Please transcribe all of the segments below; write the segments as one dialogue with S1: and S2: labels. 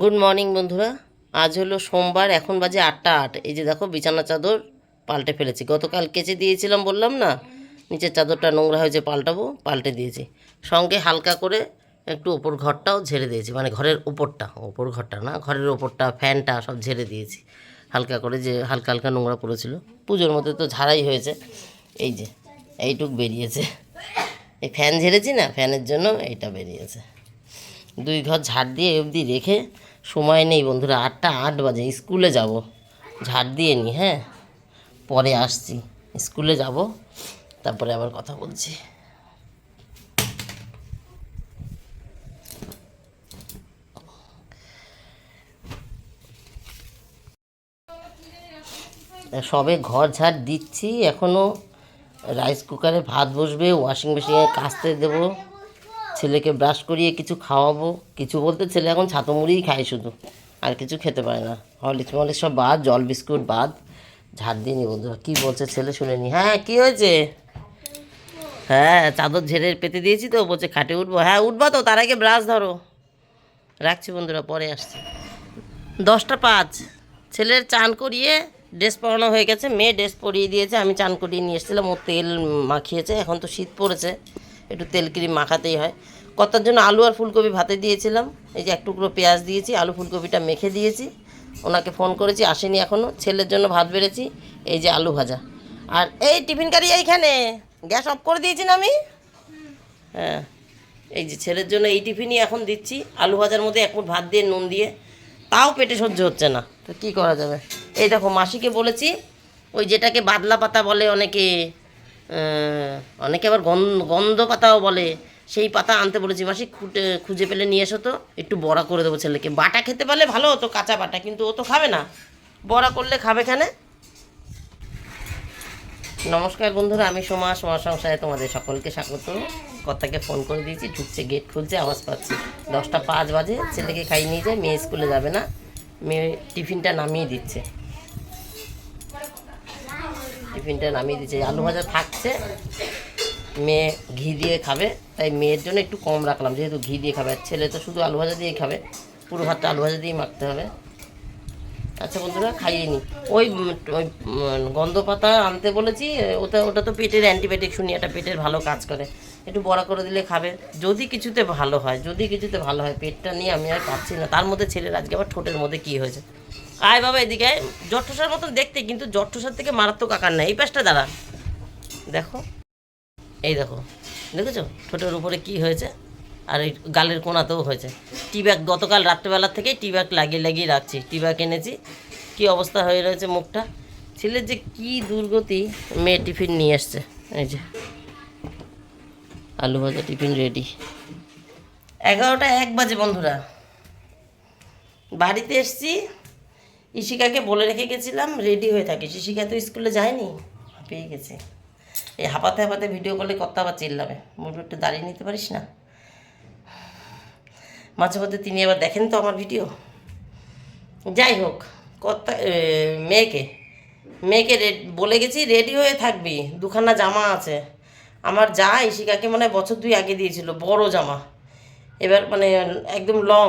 S1: Good morning বন্ধুরা। আজ হলো সোমবার, এখন বাজে আটটা আট। এই যে দেখো, বিছানা চাদর পাল্টে ফেলেছি। গতকাল কেচে দিয়েছিলাম বললাম না, নিচের চাদরটা নোংরা হয়েছে, পাল্টাবো, পাল্টে দিয়েছি। সঙ্গে হালকা করে একটু ওপর ঘরটাও ঝেড়ে দিয়েছি মানে ঘরের ওপরটা, ওপর ঘরটা না, ঘরের ওপরটা, ফ্যানটা সব ঝেড়ে দিয়েছি। হালকা করে যে হালকা হালকা নোংরা পড়েছিল। পুজোর মধ্যে তো ঝাড়াই হয়েছে। এই যে, এইটুক বেরিয়েছে। এই ফ্যান ঝেড়েছি না, ফ্যানের জন্য এইটা বেরিয়েছে। দুই ঘর ঝাড় দিয়ে অবধি রেখে সময় নেই বন্ধুরা, আটটা আট বাজে, স্কুলে যাব। ঝাড় দিয়ে নি হ্যাঁ? পরে আসছি, স্কুলে যাব, তারপরে আবার কথা বলছি। সবে ঘর ঝাড় দিচ্ছি এখনও রাইস কুকারে ভাত বসবে ওয়াশিং মেশিনে কাচতে দেবো। ছেলেকে ব্রাশ করিয়ে কিছু খাওয়াবো। কিছু বলতে ছেলে এখন ছাতো মুড়িই খায় শুধু। আর কিছু খেতে পারে না। হরলিক্স মলিক্স সব বাদ, জল বিস্কুট বাদ। ঝাড় দিয়ে নি বন্ধুরা, কী বলছে ছেলে শুনে নি। হ্যাঁ কী হয়েছে? হ্যাঁ চাদর ঝেড়ে পেতে দিয়েছি তো, বলছে খাটে উঠবো। হ্যাঁ উঠবো তো, তার আগে ব্রাশ ধরো। রাখছি বন্ধুরা, পরে আসছি। দশটা পাঁচ। ছেলের চান করিয়ে ড্রেস পরানো হয়ে গেছে। মেয়ে ড্রেস পরিয়ে দিয়েছে, আমি চান করিয়ে নিয়ে এসেছিলাম। ও তেল মাখিয়েছে, এখন তো শীত পড়েছে। একটু তেল ক্রিম মাখাতেই হয়। কতার জন্য আলু আর ফুলকপি ভাতে দিয়েছিলাম এই যে এক টুকরো পেঁয়াজ দিয়েছি আলু ফুলকপিটা মেখে দিয়েছি। ওনাকে ফোন করেছি আসেনি এখনও ছেলের জন্য ভাত বেড়েছি এই যে আলু ভাজা। আর এই টিফিন কারি এইখানে গ্যাস অফ করে দিয়েছি না আমি? হ্যাঁ এই যে ছেলের জন্য এই টিফিনই এখন দিচ্ছি আলু ভাজার মধ্যে এক মুঠ ভাত দিয়ে নুন দিয়ে তাও পেটে সহ্য হচ্ছে না। তো কী করা যাবে? এই দেখো মাসিকে বলেছি ওই যেটাকে বাদলা পাতা বলে অনেকে অনেকে আবার গন্ধ পাতাও বলে। সেই পাতা আনতে বলেছি, মাসি, খুঁটে, খুঁজে পেলে নিয়ে এসো তো। একটু বড়া করে দেবো ছেলেকে। বাটা খেতে পারলে ভালো হতো, কাঁচা বাটা, কিন্তু ও তো খাবে না। বড়া করলে খাবে খানে নমস্কার বন্ধুরা, আমি সোমা সোমা সংসারে তোমাদের সকলকে স্বাগত। কর্তাকে ফোন করে দিয়েছি, ঢুকছে গেট খুলছে, আওয়াজ পাচ্ছি। দশটা পাঁচ বাজে, ছেলেকে খাইয়ে নিয়ে যায়, মেয়ে স্কুলে যাবে না। মেয়ে টিফিনটা নামিয়ে দিচ্ছে। টিফিনটা নামিয়ে দিচ্ছে আলু ভাজা থাকছে। মেয়ে ঘি দিয়ে খাবে। তাই মেয়ের জন্য একটু কম রাখলাম, যেহেতু ঘি দিয়ে খাবে। আর ছেলে তো শুধু আলু ভাজা দিয়েই খাবে। পুরো ভাতটা আলু ভাজা দিয়েই মাখতে হবে। আচ্ছা বন্ধুরা, খাইয়ে নি। ওই ওই গন্ধ পাতা আনতে বলেছি, ওটা ওটা তো পেটের অ্যান্টিবায়োটিক, শুনি, এটা পেটের ভালো কাজ করে। একটু বড়া করে দিলে খাবে। যদি কিছুতে ভালো হয়, যদি কিছুতে ভালো হয়, পেটটা নিয়ে আমি আর পাচ্ছি না। তার মধ্যে ছেলের আজকে আবার ঠোঁটের মধ্যে কী হয়েছে? আয় বাবা এদিকে জট্টসার মতন দেখতে, কিন্তু জট্টসার থেকে মারাত্মক আকার না এই পাশটা দাঁড়া। দেখো। এই দেখো। দেখেছ? ঠোঁটের উপরে কি হয়েছে? আর এই গালের কোনাতেও হয়েছে। টি ব্যাগ গতকাল রাত্রেবেলার থেকে টি ব্যাগ লাগিয়ে লাগিয়ে রাখছি। টি ব্যাগ এনেছি। কী অবস্থা হয়ে রয়েছে মুখটা? ছেলের যে কী দুর্গতি। মেয়ে টিফিন নিয়ে এসছে। এই যে। আলু ভাজা টিফিন রেডি। এগারোটা এক বাজে বন্ধুরা। বাড়িতে এসছি। ইশিকাকে বলে রেখে গেছিলাম রেডি হয়ে থাকিস। ইশিকা তো স্কুলে যায়নি পেয়ে গেছে। এই হাঁপাতে হাঁপাতে ভিডিও করলে কত আবার চিল্লাবে। বলব একটু দাঁড়িয়ে নিতে পারিস না? মাঝে মধ্যে তিনি এবার দেখেন তো আমার ভিডিও যাই হোক কর্তা এ, মেয়েকে মেয়েকে বলে গেছি রেডি হয়ে থাকবি দুখানা জামা আছে। আমার যা ইশিকাকে মানে বছর দুই আগে দিয়েছিল বড় জামা। এবার মানে একদম লং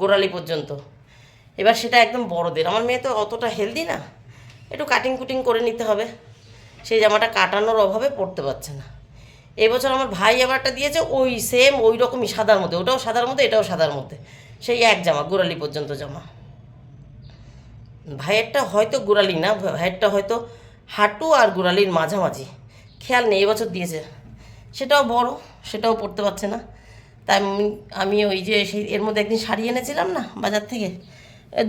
S1: গোড়ালি পর্যন্ত। এবার সেটা একদম বড়দের। আমার মেয়ে তো অতটা হেলদি না। একটু কাটিং কুটিং করে নিতে হবে। সেই জামাটা কাটানোর অভাবে পড়তে পারছে না। এবছর আমার ভাই আমারটা দিয়েছে, ওই সেম ওই রকমই সাদার মধ্যে। ওটাও সাদার মধ্যে, এটাও সাদার মধ্যে। সেই এক জামা, গোড়ালি পর্যন্ত জামা। ভাইয়েরটা হয়তো গোড়ালি না, ভাইয়েরটা হয়তো হাঁটু আর গোড়ালির মাঝামাঝি। খেয়াল নেই, এবছর দিয়েছে। সেটাও বড়, সেটাও পড়তে পারছে না। তাই আমি ওই যে সেই, এর মধ্যে একদিন শাড়ি এনেছিলাম না, বাজার থেকে?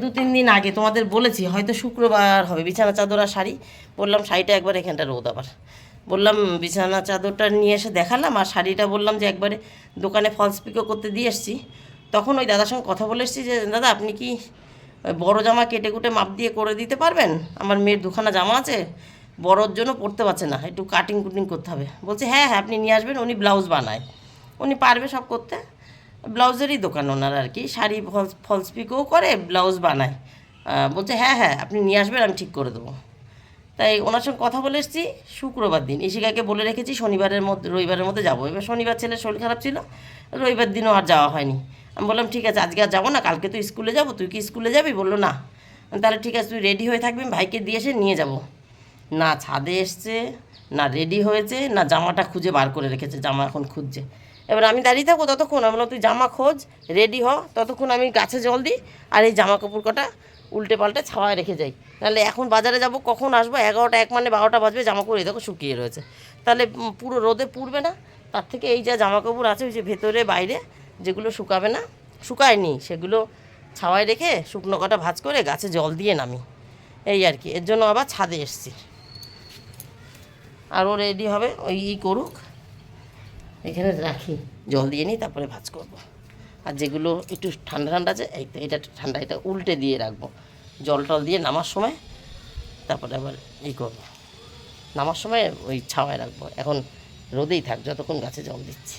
S1: দু, তিন দিন আগে তোমাদের বলেছি, হয়তো শুক্রবার হবে। বিছানা চাদর আর শাড়ি। বললাম, শাড়িটা একবার এখানটা রোদ আবার। বললাম, বিছানা চাদরটা নিয়ে এসে দেখালাম আর শাড়িটা বললাম যে একবারে দোকানে ফলস পিকো করতে দিয়ে এসছি। তখন ওই দাদার সঙ্গে কথা বলে এসেছি যে, দাদা, আপনি কি বড় জামা কেটে কুটে মাপ দিয়ে করে দিতে পারবেন? আমার মেয়ের দুখানা জামা আছে, বড়োর জন্য পড়তে পারছে না, একটু কাটিং কুটিং করতে হবে। বলছে হ্যাঁ হ্যাঁ আপনি নিয়ে আসবেন, উনি ব্লাউজ বানায়। উনি পারবে সব করতে। ব্লাউজেরই দোকান ওনার আর কি। শাড়ি ফলস ফলস পিকোও করে, ব্লাউজ বানায়। বলছে হ্যাঁ হ্যাঁ আপনি নিয়ে আসবেন, আমি ঠিক করে দেবো। তাই ওনার সঙ্গে কথা বলে এসেছি, শুক্রবার দিন। ইশিকাকে বলে রেখেছি, শনিবারের মধ্যে, রবিবারের মধ্যে যাব। এবার শনিবার ছেলের শরীর খারাপ ছিল, রবিবার দিনও আর যাওয়া হয়নি। আমি বললাম, ঠিক আছে, আজকে আর যাব না, কালকে তো স্কুলে যাব, তুই কি স্কুলে যাবি? বলল, না। তাহলে ঠিক আছে, তুই রেডি হয়ে থাকবি ভাইকে দিয়ে এসে নিয়ে যাব। না ছাদে এসছে, না রেডি হয়েছে, না জামাটা খুঁজে বার করে রেখেছে, জামা এখন খুঁজছে। এবার আমি দাঁড়িয়ে থাকব ততক্ষণ আমরা তুই জামা খোঁজ রেডি হ। ততক্ষণ আমি গাছে জল দিই আর এই জামা কাপড় কটা উল্টে পাল্টে ছাওয়ায় রেখে যাই। তাহলে এখন বাজারে যাব, কখন আসব? এগারোটা এক মানে বারোটা বাজবে, জামা কাপড় দেখো শুকিয়ে রয়েছে। তাহলে পুরো রোদে পুড়বে না, তার থেকে এই যা জামা কাপড় আছে, ওই যে ভেতরে, বাইরে যেগুলো শুকাবে না, শুকায়নি, সেগুলো ছাওয়ায় রেখে শুকনো কটা ভাজ করে গাছে জল দিয়ে নামি। এই আর কি, এর জন্য আবার ছাদে এসছি। আর ও রেডি হবে, ওই করুক। এখানে রাখি, জল দিয়ে নিই তারপরে ভাজ করব। আর যেগুলো একটু ঠান্ডা ঠান্ডা আছে এটা ঠান্ডা, এটা উল্টে দিয়ে রাখব। জল টল দিয়ে নামার সময় তারপরে আবার ই করব। নামার সময় ওই ছাওয়ায় রাখব। এখন রোদেই থাক, যতক্ষণ গাছে জল দিচ্ছি।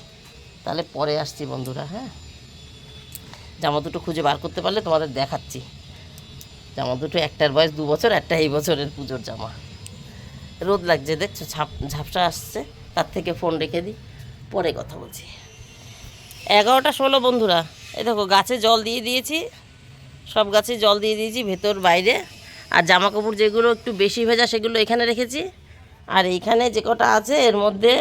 S1: তাহলে পরে আসছি বন্ধুরা হ্যাঁ? জামা দুটো খুঁজে বার করতে পারলে তোমাদের দেখাচ্ছি। জামা দুটো একটার বয়স দু বছর, একটা এই বছরের পুজোর জামা। রোদ লাগছে, দেখছ? ঝাপ, ঝাপসা আসছে, তার থেকে ফোন রেখে দিই। পরে কথা বলছি। এগারোটা ষোলো বন্ধুরা, এই দেখো গাছে জল দিয়ে দিয়েছি, সব গাছে জল দিয়ে দিয়েছি ভেতর বাইরে, আর জামা কাপড় যেগুলো একটু বেশি ভেজা সেগুলো এখানে রেখেছি, আর এইখানে যে কটা আছে এর মধ্যে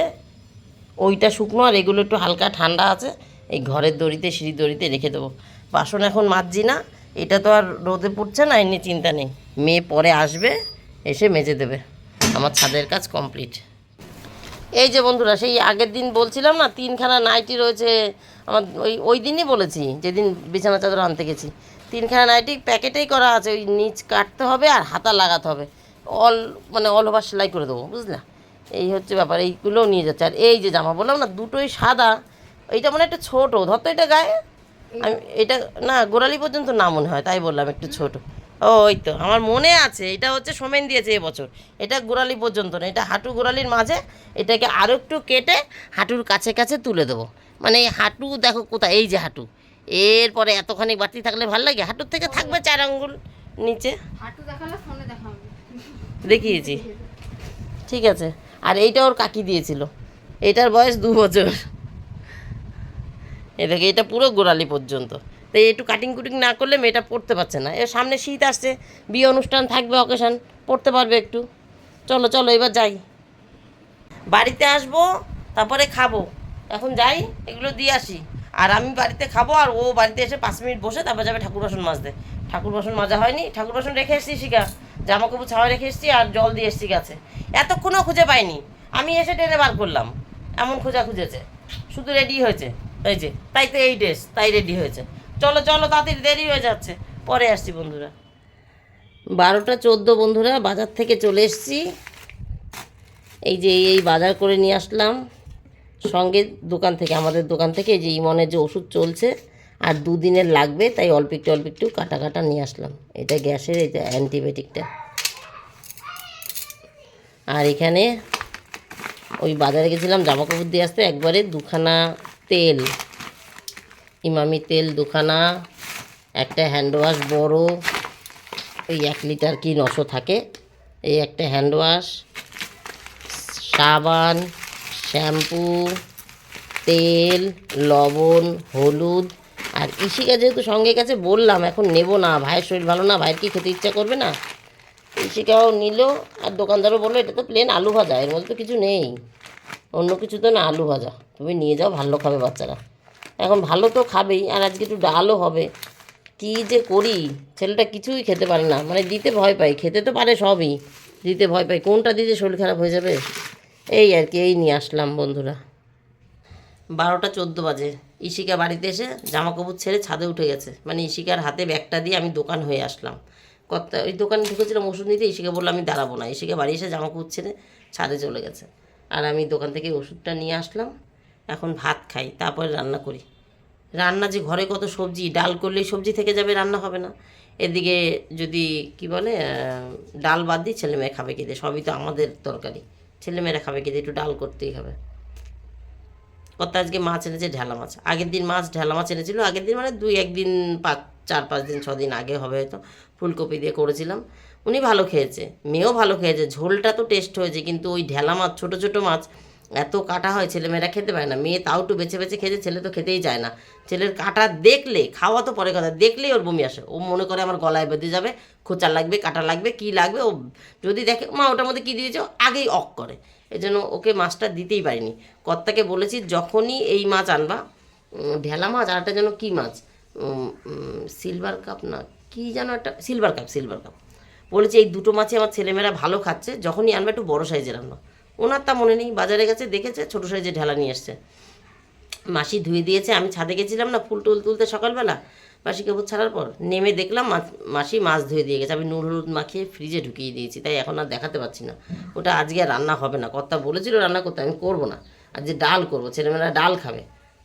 S1: ওইটা শুকনো আর এগুলো একটু হালকা ঠান্ডা আছে, এই ঘরের দড়িতে সিঁড়ি দড়িতে রেখে দেবো। বাসন এখন মাজছি না, এটা তো আর রোদে পড়ছে না, এমনি চিন্তা নেই, মেয়ে পরে আসবে, এসে মেজে দেবে, আমার ছাদের কাজ কমপ্লিট। এই যে বন্ধুরা, সেই আগের দিন বলছিলাম না, তিনখানা নাইটি রয়েছে। আমার ওই ওই দিনই বলেছি, যেদিন বিছানা চাদর আনতে গেছি। তিনখানা নাইটি প্যাকেটেই করা আছে, ওই নিচ কাটতে হবে আর হাতা লাগাতে হবে। অল মানে অল ওভার সেলাই করে দেবো, বুঝলা? এই হচ্ছে ব্যাপার, এইগুলোও নিয়ে যাচ্ছে। আর এই যে জামা, বললাম না, দুটোই সাদা। এইটা মানে একটু ছোটো, ধর তো এটা গায়ে। আমি, এটা, না, গোড়ালি পর্যন্ত না মনে হয়, তাই বললাম একটু ছোট। ওই তো আমার মনে আছে এটা হচ্ছে সোমেন দিয়েছে এবছর এটা গোড়ালি পর্যন্ত না এটা হাঁটু গোড়ালির মাঝে এটাকে আরও একটু কেটে হাঁটুর কাছে কাছে তুলে দেবো। মানে এই হাঁটু দেখো কোথায় এই যে হাঁটু। এরপরে এতখানি বাড়তি থাকলে ভালো লাগে? হাঁটুর থেকে থাকবে চার আঙ্গুল নিচে।
S2: হাঁটু
S1: দেখিয়েছি। ঠিক আছে। আর এইটা ওর কাকি দিয়েছিল। এটার বয়স দু বছর। এ দেখে এটা পুরো গোড়ালি পর্যন্ত। তো একটু কাটিং কুটিং না করলে মেয়েটা পড়তে পারছে না। এর সামনে শীত আসছে, বিয়ে অনুষ্ঠান থাকবে অকেশন পড়তে পারবে একটু। চলো চলো, এবার যাই। বাড়িতে আসব, তারপরে খাব। এখন যাই, এগুলো দিয়ে আসি। আর আমি বাড়িতে খাব, আর ও বাড়িতে এসে পাঁচ মিনিট বসে তারপর যাবে ঠাকুর বাসন মাজতে। ঠাকুর বাসন মাজা হয়নি, ঠাকুর বাসন রেখে এসেছি শিকা জামা কাপড় ছাওয়া রেখে এসেছি, আর জল দিয়ে এসেছি গাছে। এতক্ষণও খুঁজে পাইনি। আমি এসে টেনে বার করলাম। এমন খোঁজা খুঁজেছে শুধু রেডি হয়েছে। এই যে, তাই তো এই ড্রেস তাই রেডি হয়েছে। চলো চলো, তাড়াতাড়ি দেরি হয়ে যাচ্ছে। পরে আসছি, বন্ধুরা। বারোটা চোদ্দ, বন্ধুরা, বাজার থেকে চলে এসেছি। এই যে, এই বাজার করে নিয়ে আসলাম। সঙ্গে দোকান থেকে, আমাদের দোকান থেকে যে ইমনের যে ওষুধ চলছে, আর দুদিনের লাগবে, তাই অল্প একটু অল্প একটু কাটা কাটা নিয়ে আসলাম। এটা গ্যাসের যে অ্যান্টিবায়োটিকটা। আর এখানে ওই বাজারে গেছিলাম জামা কাপড় দিয়ে আসতে, একবারে দুখানা তেল। ইমামি তেল দুখানা, একটা হ্যান্ড ওয়াশ বড়, ওই এক লিটার কি নশো থাকে, এই একটা হ্যান্ড ওয়াশ সাবান, শ্যাম্পু, তেল, লবণ, হলুদ, আর ইশিকা যেহেতু সঙ্গে গেছে, বললাম এখন নেব না, ভাইয়ের শরীর ভালো না, ভাইয়ের কি খেতে ইচ্ছা করবে না? ইশিকাও নিল, আর দোকানদারও বলল, এটা তো প্লেন আলু ভাজা, এর মধ্যে তো কিছু নেই, অন্য কিছু তো না, আলু ভাজা, তুমি নিয়ে যাও ভালো খাবে বাচ্চারা। এখন ভালো তো খাবেই, আর আজকে একটু ডালও হবে। কী যে করি? ছেলেটা কিছুই খেতে পারে না মানে দিতে ভয় পাই খেতে তো পারে সবই। দিতে ভয় পাই কোনটা দিতে শরীর খারাপ হয়ে যাবে? এই আর কি, এই নিয়ে আসলাম বন্ধুরা। বারোটা চোদ্দ বাজে ইশিকা বাড়িতে এসে জামা কাপড় ছেড়ে ছাদে উঠে গেছে। মানে ইশিকার হাতে ব্যাগটা দিয়ে আমি দোকান হয়ে আসলাম। কত ওই দোকানে ঢুকেছিলাম ওষুধ নিতে ইশিকা বলল, আমি দাঁড়াবো না। ইশিকা বাড়ি এসে জামা কাপড় ছেড়ে ছাদে চলে গেছে। আর আমি দোকান থেকে ওষুধটা নিয়ে আসলাম। এখন ভাত খাই, তারপরে রান্না করি। রান্না যে ঘরে কত সবজি, ডাল করলেই সবজি থেকে যাবে, রান্না হবে না। এদিকে যদি কি বলে ডাল বাদ দিই ছেলে মেয়ে খাবে কি দিয়ে সবই তো আমাদের তরকারি। ছেলেমেয়েরা খাবে কি দিয়ে একটু ডাল করতেই হবে। কত আজকে মাছ এনেছে? ঢেলা মাছ। আগের দিন মাছ, ঢেলা মাছ এনেছিল। আগের দিন মানে দুই একদিন, পাঁচ, চার, পাঁচ দিন, ছ দিন আগে হবে হয়তো। ফুলকপি দিয়ে করেছিলাম। উনি ভালো খেয়েছে, মেয়েও ভালো খেয়েছে। ঝোলটা তো টেস্ট হয়েছে, কিন্তু ওই ঢেলা মাছ, ছোটো ছোটো মাছ এত কাটা হয় ছেলেমেয়েরা খেতে পারে না। মেয়ে তাও একটু বেছে বেছে খেতে ছেলে তো খেতেই চায় না। ছেলের কাটা দেখলে, খাওয়া তো পরে কথা, দেখলেই ওর বমি আসে। ও মনে করে আমার গলায় বেঁধে যাবে, খোঁচা লাগবে, কাটা লাগবে, কি লাগবে, ও যদি দেখে, মা, ওটার মধ্যে কী দিয়েছ? আগেই অক করে। এই জন্য ওকে মাছটা দিতেই পারিনি। কর্তাকে বলেছি, যখনই এই মাছ আনবা ঢেলা মাছ আর একটা যেন কী মাছ সিলভার কাপ না, কী যেন একটা সিলভার কাপ সিলভার কাপ বলেছি, এই দুটো মাছই আমার ছেলেমেয়েরা ভালো খাচ্ছে, যখনই আনবে একটু বড় সাইজের আনব। ওনার তা মনে নেই, বাজারে গেছে, দেখেছে, ছোটো সাইজে ঢেলা নিয়ে এসছে। মাসি ধুয়ে দিয়েছে, আমি ছাদে গেছিলাম না, ফুল টুল তুলতে সকালবেলা মাসি কাপড় ছাড়ার পর নেমে দেখলাম মাসি মাছ ধুয়ে দিয়ে গেছে। আমি নুন, হলুদ মাখিয়ে ফ্রিজে ঢুকিয়ে দিয়েছি, তাই এখন আর দেখাতে পাচ্ছি না। ওটা আজকে আর রান্না হবে না। কর্তা বলেছিল রান্না করতে, আমি করব না। আর যে ডাল করব, ছেলেমেয়েরা ডাল খাবে।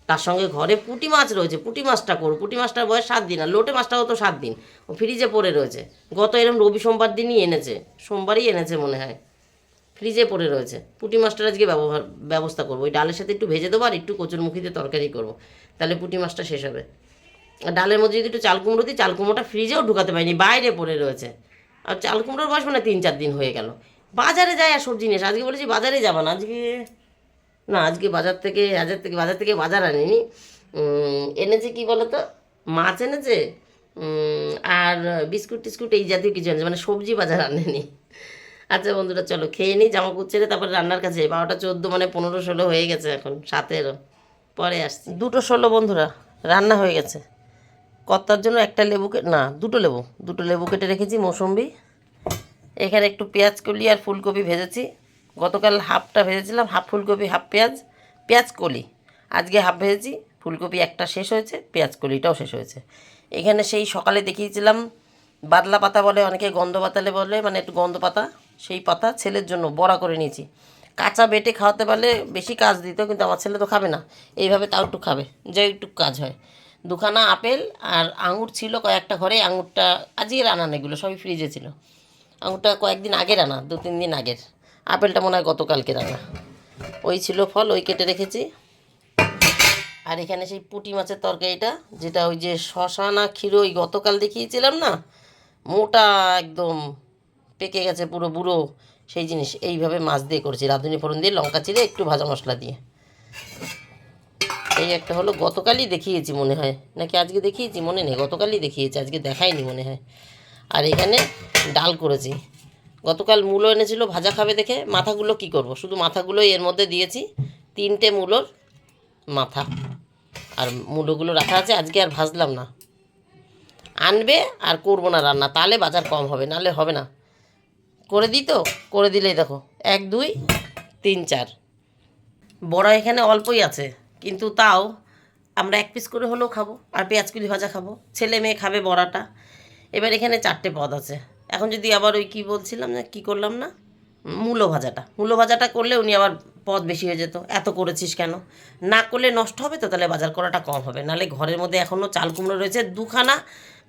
S1: তার সঙ্গে ঘরে পুঁটি মাছ রয়েছে, পুঁটি মাছটা করব পুঁটি মাছটার বয়স সাত দিন, আর লোটে মাছটাও তো সাত দিন। ও ফ্রিজে পড়ে রয়েছে। গত এরকম রবি সোমবার দিনই এনেছে। সোমবারই এনেছে মনে হয়। ফ্রিজে পড়ে রয়েছে। পুঁটি মাছটার আজকে ব্যবহার, ব্যবস্থা করব। ওই ডালের সাথে একটু ভেজে দেবো আর একটু কচুরমুখিতে তরকারি করব। তাহলে পুঁটি মাছটা শেষ হবে। আর ডালের মধ্যে যদি একটু চাল কুমড়ো দিই, চাল কুমড়োটা ফ্রিজেও ঢুকাতে পারিনি, বাইরে পড়ে রয়েছে। আর চাল কুমড়োর বয়স মানে তিন, চার দিন হয়ে গেল। বাজারে যায় আর সবজি নিয়ে। আজকে বলেছি বাজারে যাব না, আজকে না, আজকে বাজার থেকে হাজার থেকে, বাজার থেকে বাজার আনিনি। এনেছে কি বলতো? মাছ এনেছে। আর বিস্কুট টিস্কুট এই জাতীয় কিছু এনেছে মানে সবজি বাজার আনেনি। আচ্ছা বন্ধুরা, চলো খেয়ে নিই, জামা ছেড়ে তারপরে রান্নার কাছে। বারোটা চোদ্দ মানে পনেরো ষোলো হয়ে গেছে এখন সাতেরও পরে আসছি। দুটো ষোলো বন্ধুরা, রান্না হয়ে গেছে। কর্তার জন্য একটা লেবু না, দুটো লেবু দুটো লেবু কেটে রেখেছি, মৌসম্বি। এখানে একটু পেঁয়াজ কলি আর ফুলকপি ভেজেছি। গতকাল হাফটা ভেজেছিলাম, হাফ ফুলকপি, হাফ পেঁয়াজ পেঁয়াজ কলি। আজকে হাফ ভেজেছি, ফুলকপি একটা শেষ হয়েছে, পেঁয়াজ কলিটাও শেষ হয়েছে। এখানে সেই সকালে দেখিয়েছিলাম বাদলা পাতা বলে অনেকে গন্ধ পাতালে বলে মানে একটু গন্ধ পাতা সেই পাতা ছেলের জন্য, বড়া করে নিয়েছি। কাঁচা বেটে খাওয়াতে পারলে বেশি কাজ দিত, কিন্তু আমার ছেলে তো খাবে না। এইভাবে তাও একটু খাবে যে একটু কাজ হয়। দুখানা আপেল আর আঙুর ছিল কয়েকটা ঘরে, আঙুরটা আজকে রান্না এগুলো, সবই ফ্রিজে ছিল। আঙুরটা কয়েকদিন আগের আনা দু, তিন দিন আগের। আপেলটা মনে হয় গতকালকে রান্না। ওই ছিল ফল, ওই কেটে রেখেছি। আর এখানে সেই পুঁটি মাছের তরকারিটা, যেটা ওই যে শশা না ক্ষীর, ওই গতকাল দেখিয়েছিলাম না? মোটা একদম পেকে গেছে পুরো বুড়ো। সেই জিনিস, এইভাবে মাছ দিয়ে করেছি। রাঁধুনি ফোড়ন দিয়ে লঙ্কা চিরে একটু ভাজা মশলা দিয়ে। এই একটা হলো, গতকালই দেখিয়েছি মনে হয়। নাকি আজকে দেখিয়েছি? মনে নেই। গতকালই দেখিয়েছি, আজকে দেখাইনি মনে হয়। আর এখানে ডাল করেছি। গতকাল মূলো এনেছিল, ভাজা খাবে দেখে। মাথাগুলো কি করব? শুধু মাথাগুলোই এর মধ্যে দিয়েছি। তিনটে মূলোর মাথা। আর মূলোগুলো রাখা আছে, আজকে আর ভাজলাম না। আনবে আর করব না রান্না। তাহলে বাজার কম হবে, নাহলে হবে না। করে দিই তো? করে দিলেই দেখো, এক, দুই, তিন, চার। বড়া এখানে অল্পই আছে, কিন্তু তাও আমরা এক পিস করে হলেও খাব, আর পেঁয়াজ কুলি ভাজা খাব। ছেলে মেয়ে খাবে বড়াটা। এবার এখানে চারটে পদ আছে। এখন যদি আবার ওই কি বলছিলাম না, কি করলাম না? মূলো ভাজাটা। মূলো ভাজাটা করলে উনি আবার পদ বেশি হয়ে যেত। এত করেছিস কেন? না করলে নষ্ট হবে তো? তাহলে বাজার করাটা কম হবে। নাহলে ঘরের মধ্যে এখনও চাল কুমড়ো রয়েছে, দুখানা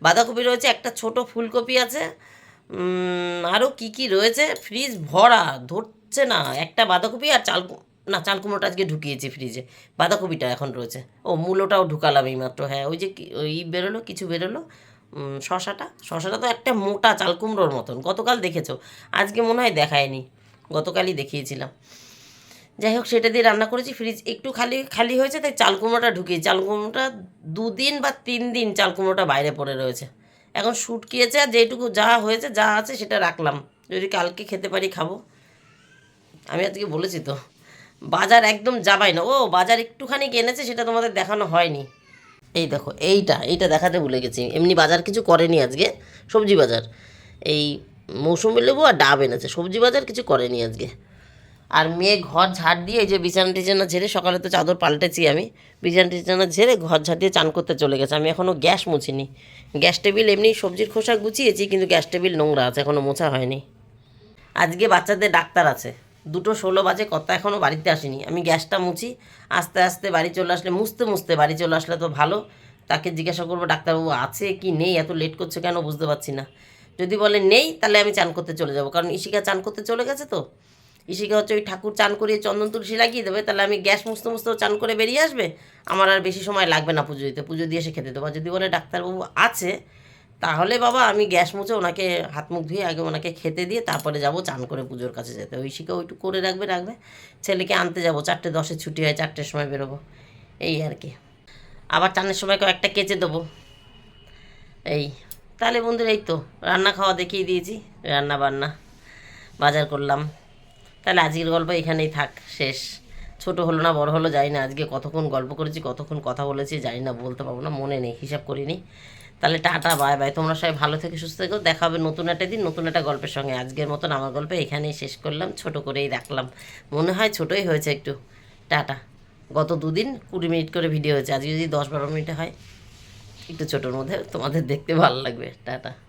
S1: বাঁধাকপি রয়েছে, একটা ছোট ফুলকপি আছে আরও কি কি রয়েছে? ফ্রিজ ভরা, ধরছে না। একটা বাঁধাকপি আর চাল না, চাল কুমড়োটা আজকে ঢুকিয়েছি ফ্রিজে বাঁধাকপিটা এখন রয়েছে। ও, মূলোটাও ঢুকালাম এইমাত্র হ্যাঁ। ওই যে ওই বেরোলো, কিছু বেরোলো। শশাটা। শশাটা তো একটা মোটা চাল কুমড়োর মতন। গতকাল দেখেছ? আজকে মনে হয় দেখায়নি। গতকালই দেখিয়েছিলাম। যাই হোক, সেটা দিয়ে রান্না করেছি। ফ্রিজ একটু খালি খালি হয়েছে, তাই চাল কুমড়োটা ঢুকিয়ে চাল কুমড়োটা দুদিন বা তিন দিন চাল কুমড়োটা বাইরে পড়ে রয়েছে। এখন শুটকিয়েছে আর যেটুকু যা হয়েছে, যা আছে সেটা রাখলাম। যদি কালকে খেতে পারি, খাব। আমি আজকে বলেছি তো, বাজার একদম যাবাই না। ও, বাজার একটুখানি এনেছে, সেটা তোমাদের দেখানো হয়নি। এই দেখো, এইটা এইটা দেখাতে ভুলে গেছি। এমনি বাজার কিছু করেনি আজকে, সবজি বাজার। এই মৌসুমি লেবু আর ডাব এনেছে, সবজি বাজার কিছু করেনি আজকে। আর মেয়ে ঘর ঝাড় দিয়ে যে বিছানা টিছানা ঝেড়ে সকালে তো চাদর পাল্টেছি আমি, বিছানা টিছানা ঝেড়ে ঘর ঝাড় দিয়ে চান করতে চলে গেছে। আমি এখনও গ্যাস মুছিনি। গ্যাস টেবিল এমনি সবজির খোসা গুছিয়েছি কিন্তু গ্যাস টেবিল নোংরা আছে এখনও মোছা হয়নি। আজকে বাচ্চাদের ডাক্তার আছে। দুটো ষোলো বাজে কত এখনও বাড়িতে আসেনি। আমি গ্যাসটা মুছি, আস্তে আস্তে বাড়ি চলে আসলে, মুছতে মুছতে বাড়ি চলে আসলে তো ভালো। তাকে জিজ্ঞাসা করব, ডাক্তারবাবু আছে কি নেই? এত লেট করছে কেন? বুঝতে পারছি না। যদি বলে নেই, তাহলে আমি চান করতে চলে যাব। কারণ ইশিকা চান করতে চলে গেছে তো। ইশিকা হচ্ছে ওই ঠাকুর চান করিয়ে চন্দন তুলসী লাগিয়ে দেবে, তাহলে আমি গ্যাস মুছতে মুছতেও চান করে বেরিয়ে আসবে? আমার আর বেশি সময় লাগবে না পুজো দিতে, পুজো দিয়ে এসে খেতে দেবো। যদি বলে ডাক্তারবাবু আছে, তাহলে বাবা আমি গ্যাস মুছে ওনাকে হাত মুখ ধুয়ে আগে ওনাকে খেতে দিয়ে তারপরে যাব চান করে পুজোর কাছে যেতে। ঐশিকা ওইটু করে রাখবে রাখবে। ছেলেকে আনতে যাব, চারটে দশে ছুটি হয়, চারটের সময় বেরোবো। এই আর কি। আবার চানের সময় কয়েকটা কেচে দেবো। এই, তাহলে বন্ধুরা এই তো, রান্না খাওয়া দেখিয়ে দিয়েছি, রান্না বান্না বাজার করলাম। তাহলে আজকের গল্প এখানেই থাক, শেষ। ছোট হলো না, বড় হলো যাই না আজকে কতক্ষণ গল্প করেছি, কতক্ষণ কথা বলেছি যাই না, বলতে পারব না, মনে নেই, হিসাব করিনি। তাহলে টাটা, বাই বাই। তোমরা সবাই ভালো থেকে, সুস্থ থেকো। দেখা হবে নতুন একটা দিন, নতুন একটা গল্পের সঙ্গে। আজকের মতন আমার গল্প এখানেই শেষ করলাম, ছোট করেই রাখলাম। মনে হয় ছোটোই হয়েছে একটু। টাটা। গত দুদিন কুড়ি মিনিট করে ভিডিও হয়েছে, আজকে যদি দশ বারো মিনিটে হয়, একটু ছোটোর মধ্যে তোমাদের দেখতে ভালো লাগবে। টাটা।